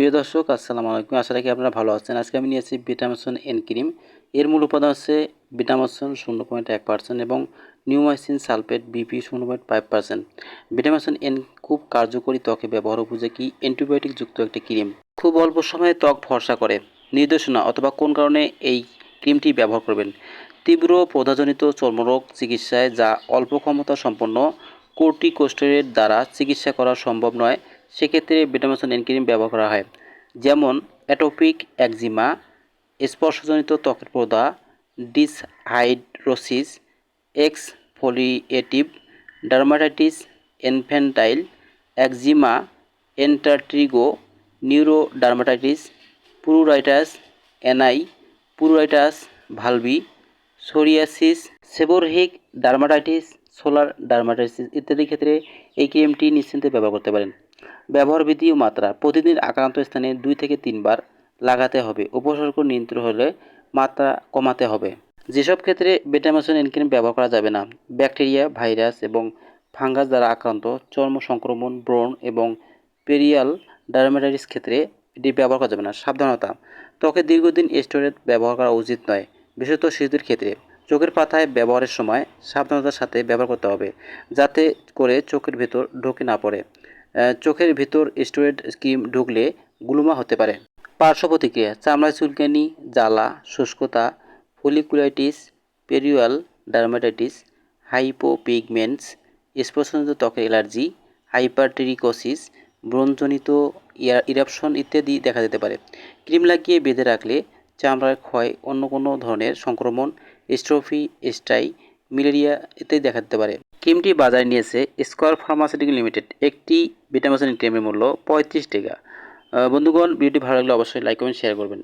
প্রিয় দর্শক, আসসালামু আলাইকুম। আশা রাখি আপনারা ভালো আছেন। আজকে আমি নিয়েছি ভিটামিসন এন ক্রিম। এর মূল উপাদান হচ্ছে ভিটামিসন শূন্য পয়েন্ট এক পার্সেন্ট এবং নিউমাইসিন সালফেট বিপি শূন্য পয়েন্ট ফাইভ পার্সেন্ট ভিটামিসন এন খুব কার্যকরী ত্বকে ব্যবহার উপযোগী অ্যান্টিবায়োটিক যুক্ত একটি ক্রিম। খুব অল্প সময়ে ত্বক ফর্সা করে। নির্দেশনা, অথবা কোন কারণে এই ক্রিমটি ব্যবহার করবেন। তীব্র প্রদাজনিত চর্মরোগ চিকিৎসায় যা অল্প ক্ষমতা সম্পন্ন কোর্টিকোস্টেরয়েড দ্বারা চিকিৎসা করা সম্ভব নয়। সেক্ষেত্রে এন ক্রিম ব্যবহার করা হয়। যেমন, অ্যাটোপিক একজিমা, স্পর্শজনিত ত্বকের Prada, dyshidrosis exfoliative dermatitis, infantile, eczema, intertrigo, neurodermatitis, pruritus, ani, pruritus, vulvae psoriasis seborrhoeic dermatitis solar dermatitis ইত্যাদি ক্ষেত্রে এই ক্রিমটি নিশ্চিন্তে ব্যবহার করতে পারেন। ব্যবহার বিধি ও মাত্রা, প্রতিদিন আক্রান্ত স্থানে দুই থেকে তিনবার লাগাতে হবে। উপসর্গ নিয়ন্ত্রণ হলে মাত্রা কমাতে হবে। যেসব ক্ষেত্রে বেটামাসন এনক্রিম ব্যবহার করা যাবে না, ব্যাকটেরিয়া, ভাইরাস এবং ফাঙ্গাস দ্বারা আক্রান্ত, চর্ম সংক্রমণ, ব্রণ এবং পেরিয়াল ডার্মাটাইটিস ক্ষেত্রে এটি ব্যবহার করা যাবে না। সাবধানতা, ত্বকে দীর্ঘদিন স্টোরেজ ব্যবহার করা উচিত নয়। বিশেষত শিশুদের ক্ষেত্রে চোখের পাতায় ব্যবহারের সময় সাবধানতার সাথে ব্যবহার করতে হবে, যাতে করে চোখের ভেতর ঢোকে না পড়ে। চোখের ভিতর স্টোরেড স্কিম ঢুকলে গুলুমা হতে পারে। পার্শ্ব প্রতিক্রিয়া চামড়ায় চুলকানি, জ্বালা, শুষ্কতা ফলিকুলাইটিস পেরিয়াল ডার্মাটাইটিস হাইপোপিগমেন্টস স্পর্শজনিত ত্বকের অ্যালার্জি হাইপারটেরিকোসিস ব্রণজনিত ইরাপশন ইত্যাদি দেখা যেতে পারে। ক্রিম লাগিয়ে বেঁধে রাখলে চামড়ার ক্ষয়, অন্য কোনো ধরনের সংক্রমণ স্ট্রোফি স্টাই ম্যালেরিয়া ইত্যাদি দেখা দিতে পারে। ক্রিমটি বাজারে নিয়েছে স্কোয়ার ফার্মাসিউটিক্যাল লিমিটেড একটি ভিটামিন ক্রিমের মূল্য পঁয়ত্রিশ টাকা। বন্ধুগণ, ভিডিওটি ভালো লাগলে অবশ্যই লাইক, কমেন্ট শেয়ার করবেন।